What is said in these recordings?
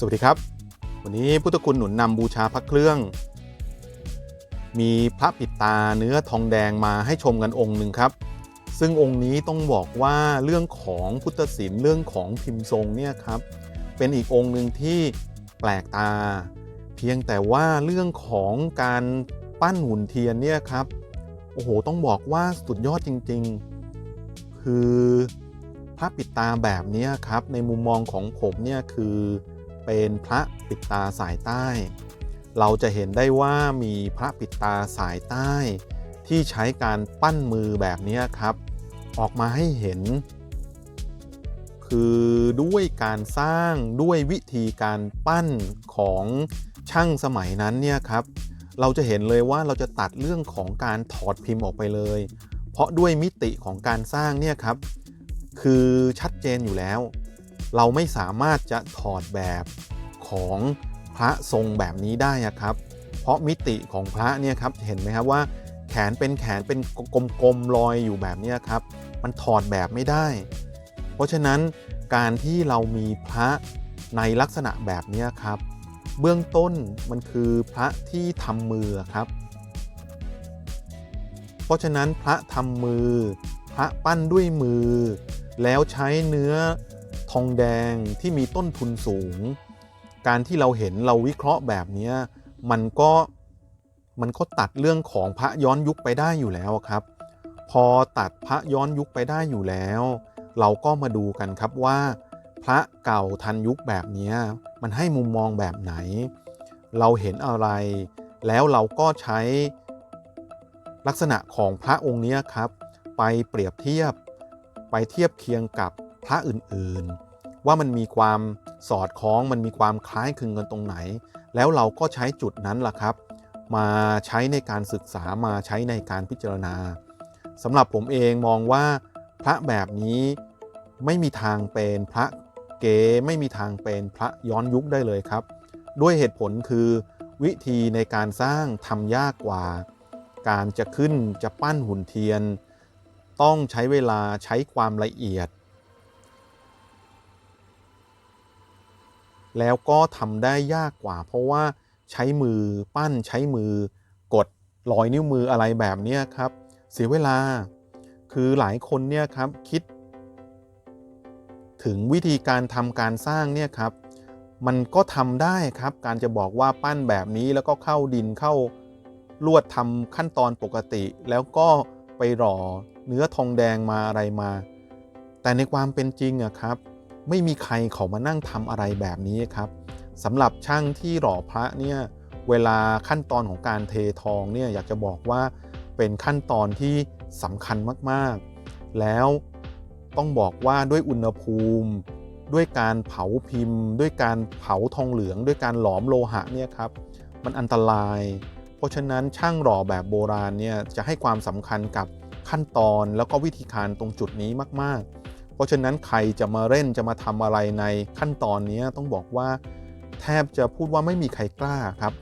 สวัสดีครับ วันนี้พุทธคุณหนุนนำบูชาพระเครื่อง มีพระปิดตาเนื้อทองแดงมาให้ชมกันองค์หนึ่งครับ ซึ่งองค์นี้ต้องบอกว่าเรื่องของพุทธศิลป์เรื่องของพิมพ์ทรงเนี่ยครับ เป็นอีกองค์หนึ่งที่แปลกตา เพียงแต่ว่าเรื่องของการปั้นหุ่นเทียนเนี่ยครับ โอ้โหต้องบอกว่าสุดยอดจริง ๆ คือพระปิดตาแบบนี้ครับในมุมมองของผมเนี่ยคือ เป็นพระปิดตาสายใต้ เราจะเห็นได้ว่ามีพระปิดตาสายใต้ ที่ใช้การปั้นมือแบบนี้ครับ ออกมาให้เห็น คือด้วยการสร้างด้วยวิธีการปั้นของช่างสมัยนั้นเนี่ยครับ เราจะเห็นเลยว่าเราจะตัดเรื่องของการถอดพิมพ์ออกไปเลย เพราะด้วยมิติของการสร้างเนี่ยครับ คือชัดเจนอยู่แล้ว เราไม่สามารถจะถอดแบบของพระทรงแบบนี้ได้ครับ เพราะมิติของพระเนี่ยครับเห็นไหมครับว่าแขนเป็นแขนเป็นกลมๆลอยอยู่แบบนี้ครับ มันถอดแบบไม่ได้ เพราะฉะนั้นการที่เรามีพระในลักษณะแบบนี้ครับ เบื้องต้นมันคือพระที่ทำมือครับ เพราะฉะนั้นพระทำมือ พระปั้นด้วยมือ แล้วใช้เนื้อ ทองแดงที่มีต้นทุนสูง การที่เราเห็นเราวิเคราะห์แบบนี้มันก็มันก็ตัดเรื่องของพระย้อนยุคไปได้อยู่แล้วครับ พอตัดพระย้อนยุคไปได้อยู่แล้ว เราก็มาดูกันครับว่า พระเก่าทันยุคแบบนี้มันให้มุมมองแบบไหน เราเห็นอะไร แล้วเราก็ใช้ลักษณะของพระองค์นี้ครับ ไปเปรียบเทียบ ไปเทียบเคียงกับ ระอื่นๆ ว่ามันมีความสอดคล้องมันมีความคล้ายคลึงกันตรงไหน แล้วเราก็ใช้จุดนั้นล่ะครับ มาใช้ในการศึกษามาใช้ในการพิจารณาสำหรับผมเองมองว่าพระแบบนี้ไม่มีทางเป็นพระเก๋ไม่มีทางเป็นพระย้อนยุคได้เลยครับ ด้วยเหตุผลคือวิธีในการสร้างทำยากกว่า การจะขึ้นจะปั้นหุ่นเทียน ต้องใช้เวลาใช้ความละเอียด แล้วก็ทำได้ยากกว่า เพราะว่าใช้มือปั้นใช้มือกดรอยนิ้วมืออะไรแบบนี้ครับ เสียเวลา คือหลายคนเนี่ยครับคิด ถึงวิธีการทำการสร้างเนี่ยครับ มันก็ทำได้ครับ การจะบอกว่าปั้นแบบนี้แล้วก็เข้าดินเข้าลวดทำขั้นตอนปกติ แล้วก็ไปหล่อเนื้อทองแดงมาอะไรมา แต่ในความเป็นจริงอะครับ ไม่มีใครเขามานั่งทำอะไรแบบนี้ครับสำหรับช่างที่หล่อพระเนี่ยเวลาขั้นตอนของการเททองเนี่ยอยากจะบอกว่าเป็นขั้นตอนที่สำคัญมากๆ แล้วต้องบอกว่าด้วยอุณหภูมิ ด้วยการเผาพิมพ์ ด้วยการเผาทองเหลือง ด้วยการหลอมโลหะเนี่ยครับมันอันตราย เพราะฉะนั้นช่างหล่อแบบโบราณเนี่ยจะให้ความสำคัญกับขั้นตอนแล้วก็วิธีการตรงจุดนี้มากๆ เพราะฉะนั้นใครจะมาเล่นจะมาทำอะไรในขั้นตอนนี้ต้องบอกว่าแทบจะพูดว่าไม่มีใครกล้าครับ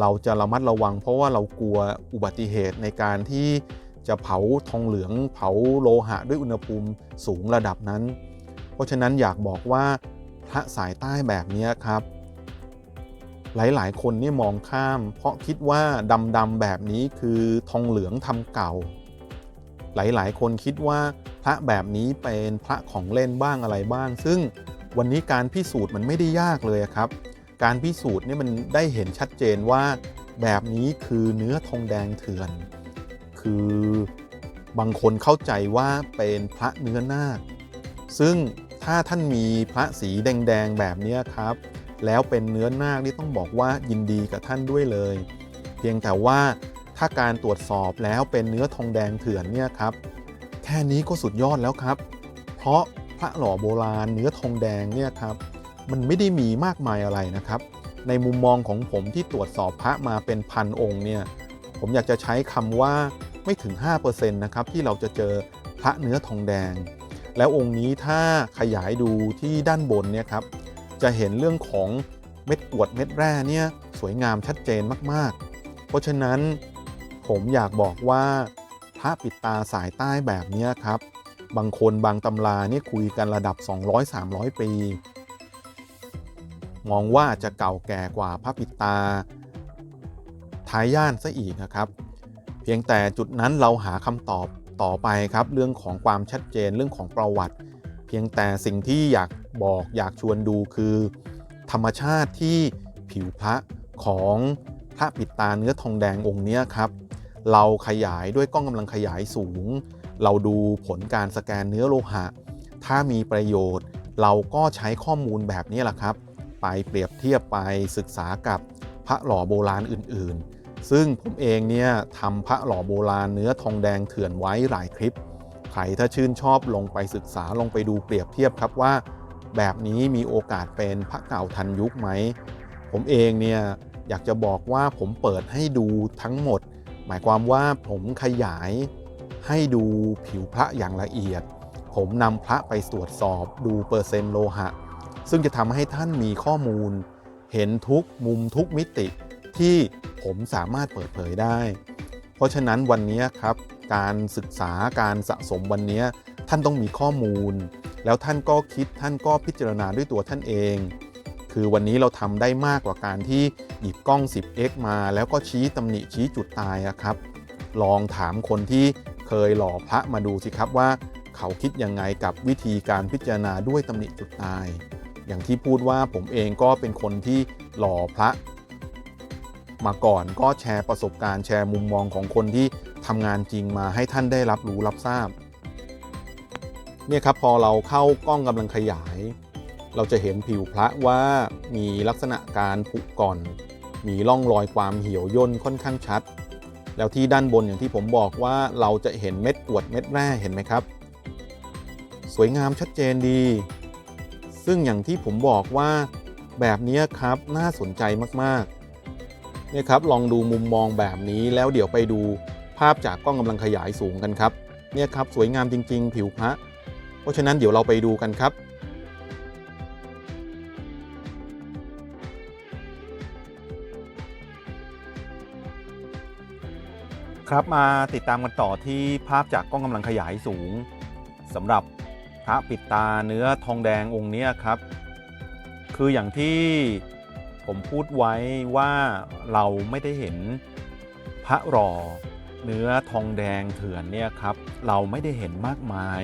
เราจะระมัดระวัง เพราะว่าเรากลัวอุบัติเหตุในการที่จะเผาทองเหลืองเผาโลหะด้วยอุณหภูมิสูงระดับนั้น เพราะฉะนั้นอยากบอกว่าพระสายใต้แบบนี้ครับ หลายๆ คนนี่มองข้าม เพราะคิดว่าดำๆแบบนี้คือทองเหลืองทำเก่า หลายๆ คนคิดว่า พระแบบนี้เป็นพระของเล่นบ้างอะไรบ้าง ซึ่งวันนี้การพิสูจน์มันไม่ได้ยากเลยครับ การพิสูจน์นี่มันได้เห็นชัดเจนว่าแบบนี้คือเนื้อทองแดงเถื่อน คือบางคนเข้าใจว่าเป็นพระเนื้อนาค ซึ่งถ้าท่านมีพระสีแดงๆแบบนี้ครับ แล้วเป็นเนื้อนาคนี่ต้องบอกว่ายินดีกับท่านด้วยเลย เพียงแต่ว่าถ้าการตรวจสอบแล้วเป็นเนื้อทองแดงเถื่อนเนี่ยครับ แค่นี้ก็สุดยอดแล้วครับ เพราะพระหล่อโบราณเนื้อทองแดงเนี่ยครับมันไม่ได้มีมากมายอะไรนะครับ ในมุมมองของผมที่ตรวจสอบพระมาเป็นพันองค์เนี่ยผมอยากจะใช้คำว่าไม่ถึง 5%นะครับที่เราจะเจอพระเนื้อทองแดง แล้วองค์นี้ถ้าขยายดูที่ด้านบนเนี่ยครับจะเห็นเรื่องของเม็ดกรวดเม็ดแร่เนี่ยสวยงามชัดเจนมากๆ เพราะฉะนั้นผมอยากบอกว่า ระปิดตาสายใต้แบบนี้ครับ บางคนบางตำราเนี่ยคุยกันระดับ 200-300 ปี มองว่าจะเก่าแก่กว่าพระปิดตาท้ายย่านซะอีกนะครับ เพียงแต่จุดนั้นเราหาคำตอบต่อไปครับ เรื่องของความชัดเจนเรื่องของประวัติ เพียงแต่สิ่งที่อยากบอกอยากชวนดูคือ ธรรมชาติที่ผิวพระของพระปิดตาเนื้อทองแดงองค์นี้ครับ เราขยายด้วยกล้องกำลังขยายสูง เราดูผลการสแกนเนื้อโลหะ ถ้ามีประโยชน์ เราก็ใช้ข้อมูลแบบนี้แหละครับ ไปเปรียบเทียบไปศึกษากับพระหล่อโบราณอื่นๆ ซึ่งผมเองเนี่ยทำพระหล่อโบราณเนื้อทองแดงเถื่อนไว้หลายคลิป ใครถ้าชื่นชอบลงไปศึกษาลงไปดูเปรียบเทียบครับว่า แบบนี้มีโอกาสเป็นพระเก่าทันยุคไหม ผมเองเนี่ยอยากจะบอกว่าผมเปิดให้ดูทั้งหมด มายความว่าผมขยายให้ดูผิวพระอย่างละเอียด ผมนำพระไปตรวจสอบดูเปอร์เซ็นต์โลหะ ซึ่งจะทำให้ท่านมีข้อมูล เห็นทุกมุมทุกมิติที่ผมสามารถเปิดเผยได้ เพราะฉะนั้นวันนี้ครับ การศึกษาการสะสมวันนี้ท่านต้องมีข้อมูล แล้วท่านก็คิดท่านก็พิจารณาด้วยตัวท่านเอง คือวันนี้เราทำได้มากกว่าการที่หยิบกล้อง 10x มาแล้วก็ชี้ตำหนิชี้จุดตายอะครับ ลองถามคนที่เคยหล่อพระมาดูสิครับว่า เขาคิดยังไงกับวิธีการพิจารณาด้วยตำหนิจุดตาย อย่างที่พูดว่าผมเองก็เป็นคนที่หล่อพระ มาก่อนก็แชร์ประสบการณ์แชร์มุมมองของคนที่ทำงานจริงมาให้ท่านได้รับรู้รับทราบเนี่ยครับพอเราเข้ากล้องกำลังขยาย เราจะเห็นผิวพระว่ามีลักษณะการผุก่อน มีร่องรอยความเหี่ยวย่นค่อนข้างชัด แล้วที่ด้านบนอย่างที่ผมบอกว่าเราจะเห็นเม็ดกรวดเม็ดแร่เห็นไหมครับ สวยงามชัดเจนดี ซึ่งอย่างที่ผมบอกว่าแบบนี้ครับน่าสนใจมากๆเนี่ยครับลองดูมุมมองแบบนี้แล้วเดี๋ยวไปดูภาพจากกล้องกำลังขยายสูงกันครับเนี่ยครับสวยงามจริง ๆ ผิวพระ เพราะฉะนั้นเดี๋ยวเราไปดูกันครับ ครับมาติดตามกันต่อที่ภาพจากกล้องกำลังขยายสูงสำหรับพระปิดตาเนื้อทองแดงองค์นี้ครับ คืออย่างที่ผมพูดไว้ว่าเราไม่ได้เห็นพระหล่อเนื้อทองแดงเถื่อนเนี่ยครับ เราไม่ได้เห็นมากมาย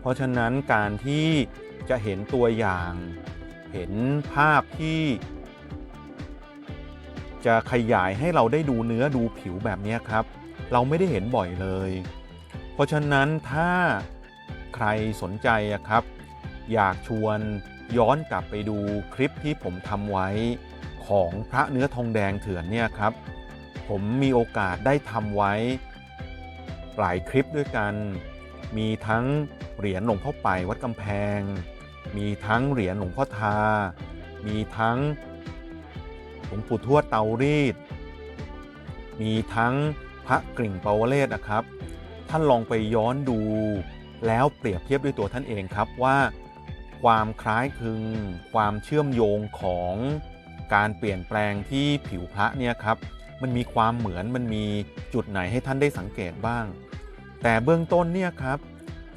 เพราะฉะนั้นการที่จะเห็นตัวอย่าง เห็นภาพที่ จะขยายให้เราได้ดูเนื้อดูผิวแบบนี้ครับ เราไม่ได้เห็นบ่อยเลย เพราะฉะนั้นถ้าใครสนใจครับ อยากชวนย้อนกลับไปดูคลิปที่ผมทำไว้ของพระเนื้อทองแดงเถื่อนเนี่ยครับ ผมมีโอกาสได้ทำไว้ หลายคลิปด้วยกัน มีทั้งเหรียญหลวงพ่อไปวัดกำแพง มีทั้งเหรียญหลวงพ่อทา มีทั้ง หลวงปู่ทวดเตารีด มีทั้งพระกริ่งปาวเลศนะครับ ท่านลองไปย้อนดู แล้วเปรียบเทียบด้วยตัวท่านเองครับว่า ความคล้ายคลึง ความเชื่อมโยงของการเปลี่ยนแปลงที่ผิวพระเนี่ยครับ มันมีความเหมือนมันมีจุดไหนให้ท่านได้สังเกตบ้าง แต่เบื้องต้นเนี่ยครับ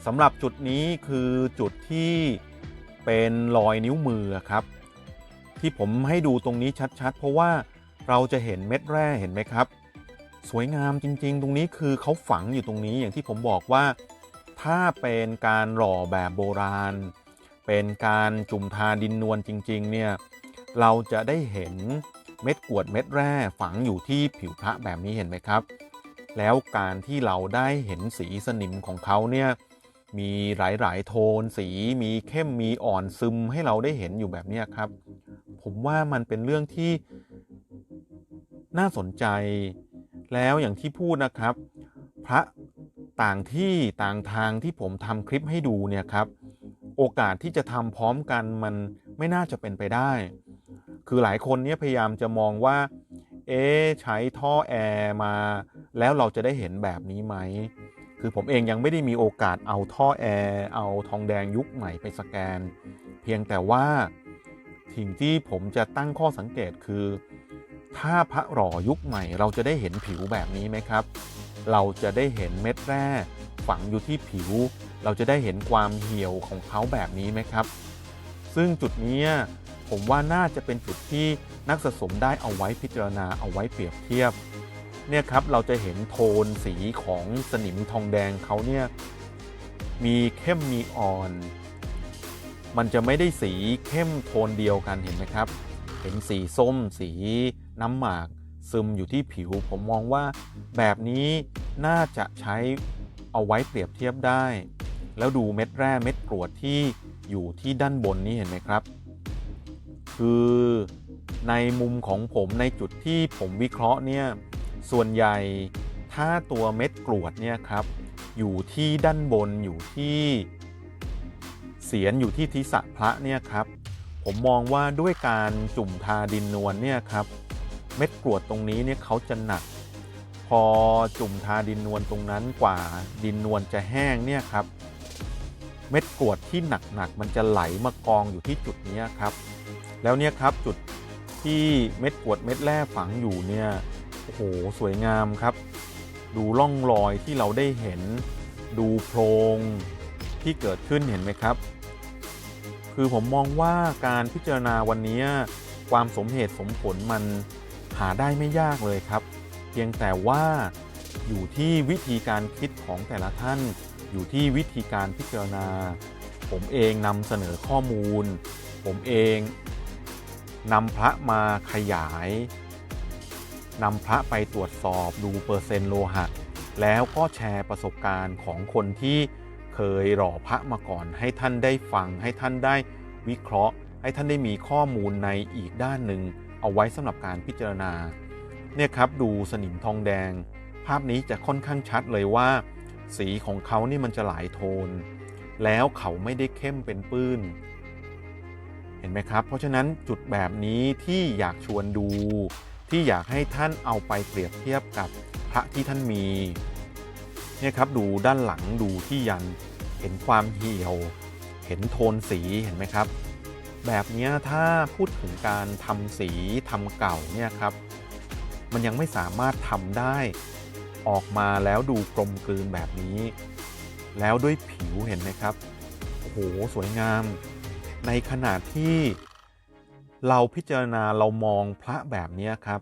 สำหรับจุดนี้คือจุดที่เป็นรอยนิ้วมือครับ ที่ผมให้ดูตรงนี้ชัด ๆ เพราะว่าเราจะเห็นเม็ดแร่เห็นไหมครับ สวยงามจริง ๆ ตรงนี้คือเขาฝังอยู่ตรงนี้อย่างที่ผมบอกว่า ถ้าเป็นการหล่อแบบโบราณ เป็นการจุ่มทาดินนวลจริง ๆ เนี่ยเราจะได้เห็นเม็ดกวดเม็ดแร่ฝังอยู่ที่ผิวพระแบบนี้เห็นไหมครับ แล้วการที่เราได้เห็นสีสนิมของเขาเนี่ยมีหลาย ๆ โทนสีมีเข้มมีอ่อนซึมให้เราได้เห็นอยู่แบบนี้ครับ ผมว่ามันเป็นเรื่องที่น่าสนใจ แล้วอย่างที่พูดนะครับ พระต่างที่ต่างทางที่ผมทำคลิปให้ดูเนี่ยครับ โอกาสที่จะทำพร้อมกันมันไม่น่าจะเป็นไปได้ คือหลายคนเนี่ยพยายามจะมองว่า เอ๊ใช้ท่อแอร์มา แล้วเราจะได้เห็นแบบนี้ไหมคือผมเองยังไม่ได้มีโอกาสเอาท่อแอร์เอาทองแดงยุคใหม่ไปสแกน เพียงแต่ว่า สิ่งที่ผมจะตั้งข้อสังเกตคือ ถ้าพระหล่อยุคใหม่ เราจะได้เห็นผิวแบบนี้ไหมครับ เราจะได้เห็นเม็ดแร่ฝังอยู่ที่ผิว เราจะได้เห็นความเหี่ยวของเขาแบบนี้ไหมครับ ซึ่งจุดนี้ผมว่าน่าจะเป็นจุดที่นักสะสมได้เอาไว้พิจารณาเอาไว้เปรียบเทียบเนี่ยครับเราจะเห็นโทนสีของสนิมทองแดงเขาเนี่ยมีเข้มมีอ่อน มันจะไม่ได้สีเข้มโทนเดียวกันเห็นไหมครับ เห็นสีส้ม สีน้ำหมาก ซึมอยู่ที่ผิว ผมมองว่าแบบนี้น่าจะใช้เอาไว้เปรียบเทียบได้ แล้วดูเม็ดแร่เม็ดกรวดที่อยู่ที่ด้านบนนี้เห็นไหมครับ คือในมุมของผมในจุดที่ผมวิเคราะห์เนี่ยส่วนใหญ่ถ้าตัวเม็ดกรวดเนี่ยครับอยู่ที่ด้านบนอยู่ที่ เสียนอยู่ที่ทิศพระเนี่ยครับ ผมมองว่าด้วยการจุ่มทาดินนวลเนี่ยครับ เม็ดกรวดตรงนี้เนี่ยเขาจะหนัก พอจุ่มทาดินนวลตรงนั้นกว่าดินนวลจะแห้งเนี่ยครับ เม็ดกรวดที่หนักๆมันจะไหลมากองอยู่ที่จุดนี้ครับ แล้วเนี่ยครับจุดที่เม็ดกรวดเม็ดแร่ฝังอยู่เนี่ยโอ้โหสวยงามครับ ดูร่องรอยที่เราได้เห็นดูโพรงที่เกิดขึ้นเห็นไหมครับ คือผมมองว่าการพิจารณาวันนี้ความสมเหตุสมผลมันหาได้ไม่ยากเลยครับ เพียงแต่ว่าอยู่ที่วิธีการคิดของแต่ละท่าน อยู่ที่วิธีการพิจารณา ผมเองนำเสนอข้อมูล ผมเองนำพระมาขยายนำพระไปตรวจสอบดูเปอร์เซ็นต์โลหะ แล้วก็แชร์ประสบการณ์ของคนที่ เคยหล่อพระมาก่อน ให้ท่านได้ฟัง ให้ท่านได้วิเคราะห์ ให้ท่านได้มีข้อมูลในอีกด้านหนึ่ง เอาไว้สำหรับการพิจารณาเนี่ยครับดูสนิมทองแดง ภาพนี้จะค่อนข้างชัดเลยว่า สีของเขานี่มันจะหลายโทน แล้วเขาไม่ได้เข้มเป็นปื้น เห็นไหมครับ เพราะฉะนั้นจุดแบบนี้ที่อยากชวนดู ที่อยากให้ท่านเอาไปเปรียบเทียบกับพระที่ท่านมีเนี่ยครับดูด้านหลังดูที่ยัน เห็นความเหี่ยว เห็นโทนสีเห็นไหมครับ แบบนี้ถ้าพูดถึงการทำสีทำเก่าเนี่ยครับ มันยังไม่สามารถทำได้ออกมาแล้วดูกลมกลืนแบบนี้ แล้วด้วยผิวเห็นไหมครับ โอ้โห สวยงาม ในขณะที่เราพิจารณาเรามองพระแบบนี้ครับ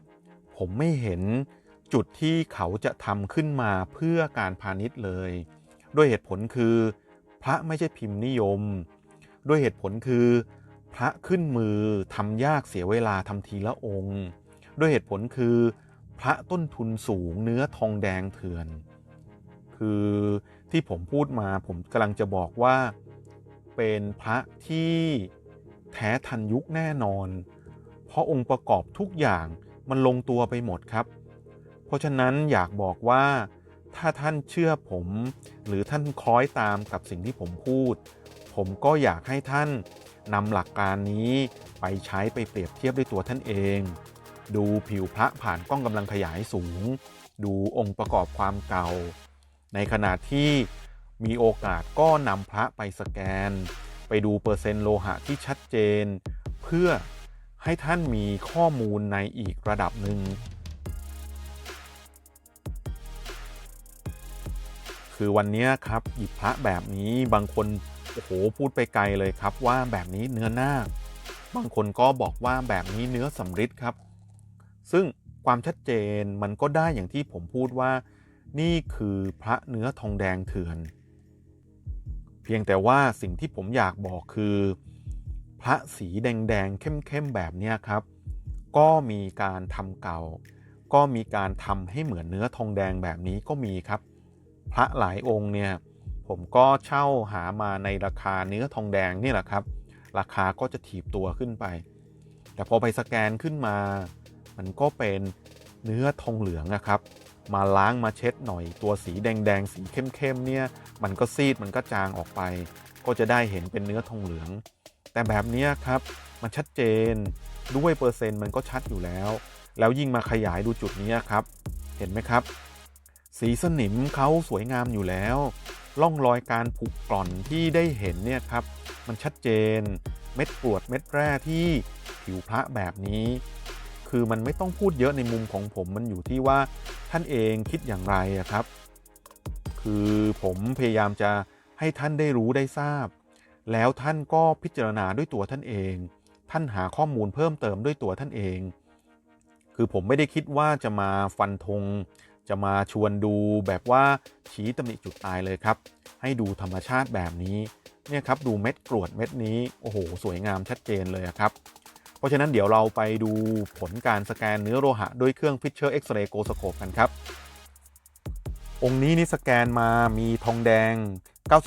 ผมไม่เห็นจุดที่เขาจะทำขึ้นมาเพื่อการพาณิชย์เลย ด้วยเหตุผลคือ ระไม่ใช่พิมพ์นิยม ด้วยเหตุผลคือ พระขึ้นมือทำยากเสียเวลาทำทีละองค์ ด้วยเหตุผลคือ พระต้นทุนสูงเนื้อทองแดงเถื่อน คือที่ผมพูดมาผมกำลังจะบอกว่าเป็นพระที่แท้ทันยุคแน่นอน เพราะองค์ประกอบทุกอย่างมันลงตัวไปหมดครับ เพราะฉะนั้นอยากบอกว่า ถ้าท่านเชื่อผม หรือท่านคล้อยตามกับสิ่งที่ผมพูด ผมก็อยากให้ท่านนำหลักการนี้ไปใช้ไปเปรียบเทียบด้วยตัวท่านเอง ดูผิวพระผ่านกล้องกำลังขยายสูง ดูองค์ประกอบความเก่า ในขณะที่มีโอกาสก็นำพระไปสแกน ไปดูเปอร์เซ็นต์โลหะที่ชัดเจน เพื่อให้ท่านมีข้อมูลในอีกระดับหนึ่ง คือวันนี้ครับหยิบพระแบบนี้บางคนโอ้โหพูดไปไกลเลยครับว่าแบบนี้เนื้อนาบางคนก็บอกว่าแบบนี้เนื้อสำริดครับ ซึ่งความชัดเจนมันก็ได้อย่างที่ผมพูดว่า นี่คือพระเนื้อทองแดงเถื่อน เพียงแต่ว่าสิ่งที่ผมอยากบอกคือ พระสีแดงๆเข้มๆแบบนี้ครับ ก็มีการทำเก่า ก็มีการทำให้เหมือนเนื้อทองแดงแบบนี้ก็มีครับ พระหลายองค์เนี่ยผมก็เช่าหามาในราคาเนื้อทองแดงนี่แหละครับ ราคาก็จะถีบตัวขึ้นไป แต่พอไปสแกนขึ้นมา มันก็เป็นเนื้อทองเหลืองนะครับ มาล้างมาเช็ดหน่อยตัวสีแดงๆสีเข้มๆเนี่ยมันก็ซีดมันก็จางออกไป ก็จะได้เห็นเป็นเนื้อทองเหลือง แต่แบบนี้ครับมันชัดเจนด้วยเปอร์เซ็นต์มันก็ชัดอยู่แล้ว แล้วยิ่งมาขยายดูจุดนี้ครับ เห็นไหมครับ สีสนิมเขาสวยงามอยู่แล้ว ร่องรอยการผุกร่อนที่ได้เห็นเนี่ยครับ มันชัดเจน เม็ดกรวดเม็ดแร่ที่ผิวพระแบบนี้ คือมันไม่ต้องพูดเยอะในมุมของผมมันอยู่ที่ว่าท่านเองคิดอย่างไรครับ คือผมพยายามจะให้ท่านได้รู้ได้ทราบ แล้วท่านก็พิจารณาด้วยตัวท่านเอง ท่านหาข้อมูลเพิ่มเติมด้วยตัวท่านเอง คือผมไม่ได้คิดว่าจะมาฟันธง จะมาชวนดูแบบว่าชี้ตำหนิจุดตายเลยครับ ให้ดูธรรมชาติแบบนี้เนี่ยครับดูเม็ดกรวดเม็ดนี้โอ้โหสวยงามชัดเจนเลยครับ เพราะฉะนั้นเดี๋ยวเราไปดูผลการสแกนเนื้อโลหะด้วยเครื่อง Fisher X-ray g o s c o p e กันครับ องค์นี้นี่สแกนมามีทองแดง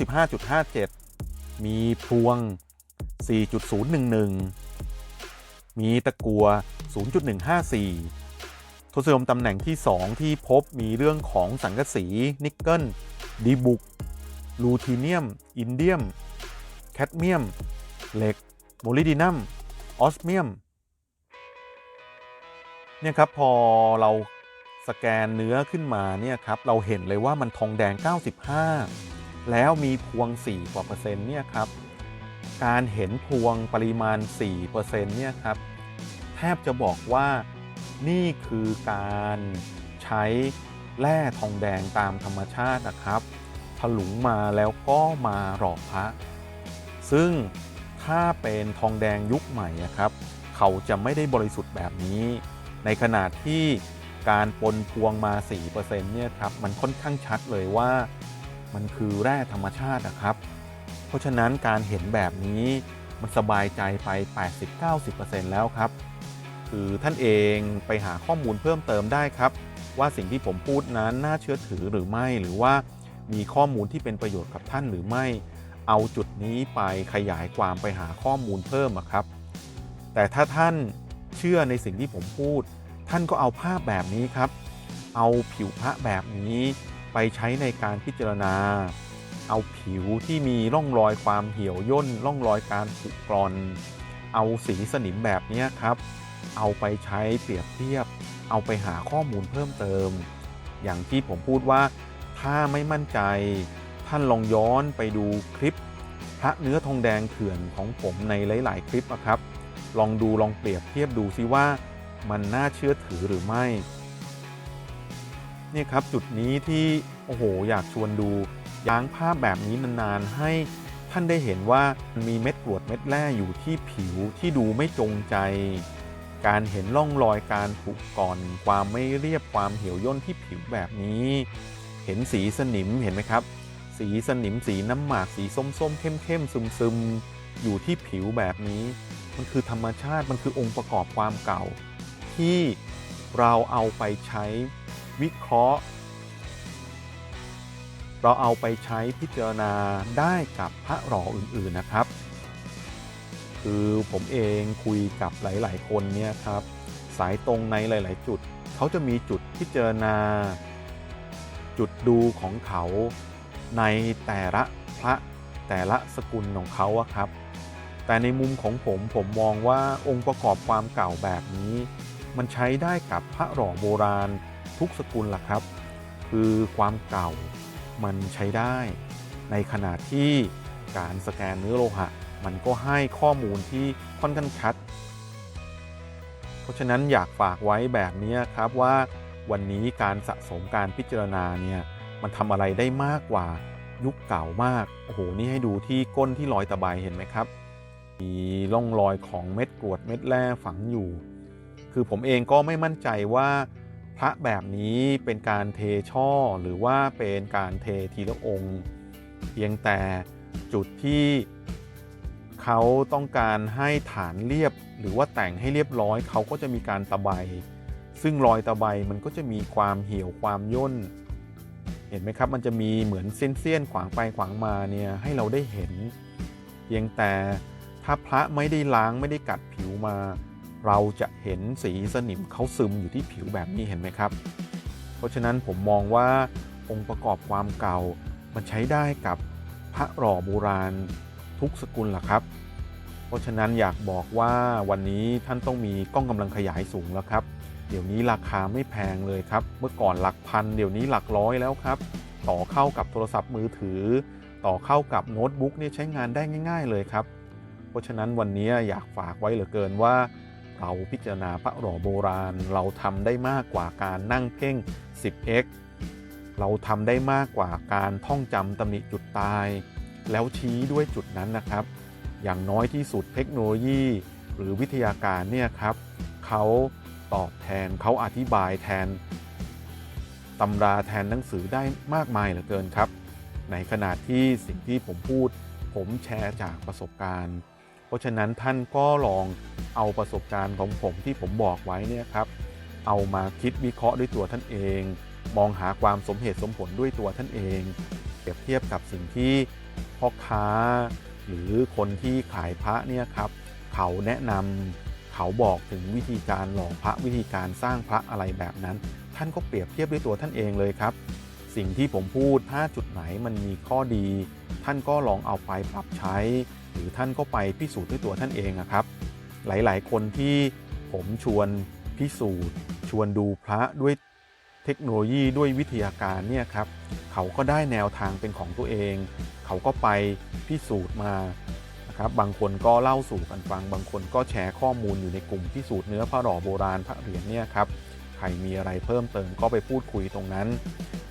95.57 มีพวง 4.011 มีตะกัว 0.154 ทศนิยมตำแหน่งที่ 2 ที่พบมีเรื่องของสังกะสี นิกเกิลดีบุก ลูทีเนียม อินเดียม แคดเมียม เหล็ก โมลิดินัม ออสเมียม เนี่ยครับ พอเราสแกนเนื้อขึ้นมาเนี่ยครับ เราเห็นเลยว่ามันทองแดง 95 แล้วมีพวง 4 กว่าเปอร์เซ็นต์เนี่ยครับ การเห็นพวงปริมาณ 4เปอร์เซ็นต์เนี่ยครับ แทบจะบอกว่า นี่คือการใช้แร่ทองแดงตามธรรมชาตินะครับถลุงมาแล้วก็มาหลอกพระ ซึ่งถ้าเป็นทองแดงยุคใหม่อะครับ เขาจะไม่ได้บริสุทธิ์แบบนี้ ในขณะที่การปนพวงมา 4%เนี่ยครับ มันค่อนข้างชัดเลยว่ามันคือแร่ธรรมชาตินะครับ เพราะฉะนั้นการเห็นแบบนี้มันสบายใจไป 80-90%แล้วครับ คือท่านเองไปหาข้อมูลเพิ่มเติมได้ครับ ว่าสิ่งที่ผมพูดนั้นน่าเชื่อถือหรือไม่หรือว่ามีข้อมูลที่เป็นประโยชน์กับท่านหรือไม่ เอาจุดนี้ไปขยายความไปหาข้อมูลเพิ่มครับ แต่ถ้าท่านเชื่อในสิ่งที่ผมพูด ท่านก็เอาภาพแบบนี้ครับ เอาผิวพระแบบนี้ไปใช้ในการพิจารณา เอาผิวที่มีร่องรอยความเหี่ยวย่นร่องรอยการผุกร่อน เอาสีสนิมแบบนี้ครับ เอาไปใช้เปรียบเทียบ เอาไปหาข้อมูลเพิ่มเติม อย่างที่ผมพูดว่าถ้าไม่มั่นใจ ท่านลองย้อนไปดูคลิป พระเนื้อทองแดงเถื่อนของผมในหลาย ๆ คลิปอะครับ ลองดูลองเปรียบเทียบดูซิว่ามันน่าเชื่อถือหรือไม่นี่ครับจุดนี้ที่โอ้โหอยากชวนดูย้างภาพแบบนี้นานๆให้ท่านได้เห็นว่ามันมีเม็ดกรวดเม็ดแร่อยู่ที่ผิวที่ดูไม่จงใจ การเห็นร่องรอยการผุก่อนความไม่เรียบความเหี่ยวย่นที่ผิวแบบนี้ เห็นสีสนิมเห็นไหมครับ สีสนิมสีน้ำหมากสีส้มๆเข้มๆซึมๆ อยู่ที่ผิวแบบนี้ มันคือธรรมชาติมันคือองค์ประกอบความเก่า ที่เราเอาไปใช้วิเคราะห์ เราเอาไปใช้พิจารณาได้กับพระหล่ออื่นๆนะครับ คือผมเองคุยกับหลาย ๆ คนเนี่ยครับสายตรงในหลาย ๆ จุด เขาจะมีจุดพิจารณา จุดดูของเขาในแต่ละพระแต่ละสกุลของเขาอะครับ แต่ในมุมของผมผมมองว่าองค์ประกอบความเก่าแบบนี้ มันใช้ได้กับพระหล่อโบราณทุกสกุลล่ะครับ คือความเก่ามันใช้ได้ ในขณะที่การสแกนเนื้อโลหะ มันก็ให้ข้อมูลที่ค่อนข้างชัด เพราะฉะนั้นอยากฝากไว้แบบนี้ครับว่าวันนี้การสะสมการพิจารณาเนี่ยมันทำอะไรได้มากกว่ายุคเก่ามาก โอ้โห นี่ให้ดูที่ก้นที่รอยตะไบเห็นไหมครับ มีร่องรอยของเม็ดกรวดเม็ดแร่ฝังอยู่ คือผมเองก็ไม่มั่นใจว่าพระแบบนี้เป็นการเทช่อหรือว่าเป็นการเททีละองค์ เพียงแต่จุดที่ เขาต้องการให้ฐานเรียบหรือว่าแต่งให้เรียบร้อย เขาก็จะมีการตะไบ ซึ่งรอยตะไบมันก็จะมีความเหี่ยวความย่น เห็นไหมครับ มันจะมีเหมือนเส้นเสี้ยนขวางไปขวางมาเนี่ยให้เราได้เห็น เพียงแต่ถ้าพระไม่ได้ล้างไม่ได้กัดผิวมา เราจะเห็นสีสนิมเขาซึมอยู่ที่ผิวแบบนี้เห็นไหมครับ เพราะฉะนั้นผมมองว่าองค์ประกอบความเก่ามันใช้ได้กับพระหล่อโบราณ ทุกสกุลล่ะครับ เพราะฉะนั้นอยากบอกว่าวันนี้ท่านต้องมีกล้องกำลังขยายสูงแล้วครับ เดี๋ยวนี้ราคาไม่แพงเลยครับ เมื่อก่อนหลักพันเดี๋ยวนี้หลักร้อยแล้วครับ ต่อเข้ากับโทรศัพท์มือถือ ต่อเข้ากับโน้ตบุ๊กนี่ใช้งานได้ง่าย ๆ เลยครับ เพราะฉะนั้นวันนี้อยากฝากไว้เหลือเกินว่าเราพิจารณาพระหล่อโบราณ เราทำได้มากกว่าการนั่งเพ่ง 10x เราทำได้มากกว่าการท่องจำตำหนิจุดตาย แล้วชี้ด้วยจุดนั้นนะครับ อย่างน้อยที่สุดเทคโนโลยี หรือวิทยาการเนี่ยครับเขาตอบแทนเขาอธิบายแทนตำราแทนหนังสือได้มากมายเหลือเกินครับ ในขณะที่สิ่งที่ผมพูด ผมแชร์จากประสบการณ์ เพราะฉะนั้นท่านก็ลองเอาประสบการณ์ของผมที่ผมบอกไว้เนี่ยครับ เอามาคิดวิเคราะห์ด้วยตัวท่านเอง มองหาความสมเหตุสมผลด้วยตัวท่านเอง เปรียบเทียบกับสิ่งที่ พ่อค้า หรือคนที่ขายพระเนี่ยครับเขาแนะนำเขาบอกถึงวิธีการหล่อพระวิธีการสร้างพระอะไรแบบนั้น ท่านก็เปรียบเทียบด้วยตัวท่านเองเลยครับ สิ่งที่ผมพูดถ้าจุดไหนมันมีข้อดี ท่านก็ลองเอาไปปรับใช้ หรือท่านก็ไปพิสูจน์ด้วยตัวท่านเองนะครับ หลายๆ คนที่ผมชวนพิสูจน์ ชวนดูพระด้วย เทคโนโลยีด้วยวิทยาการเนี่ยครับเขาก็ได้แนวทางเป็นของตัวเอง เขาก็ไปพิสูจน์มานะครับบางคนก็เล่าสู่กันฟัง บางคนก็แชร์ข้อมูลอยู่ในกลุ่มพิสูจน์เนื้อพระหล่อโบราณพระเหรียญเนี่ยครับใครมีอะไรเพิ่มเติมก็ไปพูดคุยตรงนั้น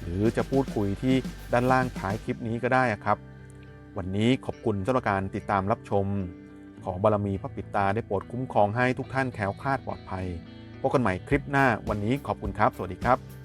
หรือจะพูดคุยที่ด้านล่างท้ายคลิปนี้ก็ได้ครับ วันนี้ขอบคุณสำหรับการติดตามรับชม ขอบารมีพระปิดตาได้โปรดคุ้มครองให้ทุกท่านแคล้วคลาดปลอดภัยพบกันใหม่คลิปหน้าวันนี้ขอบคุณครับ สวัสดีครับ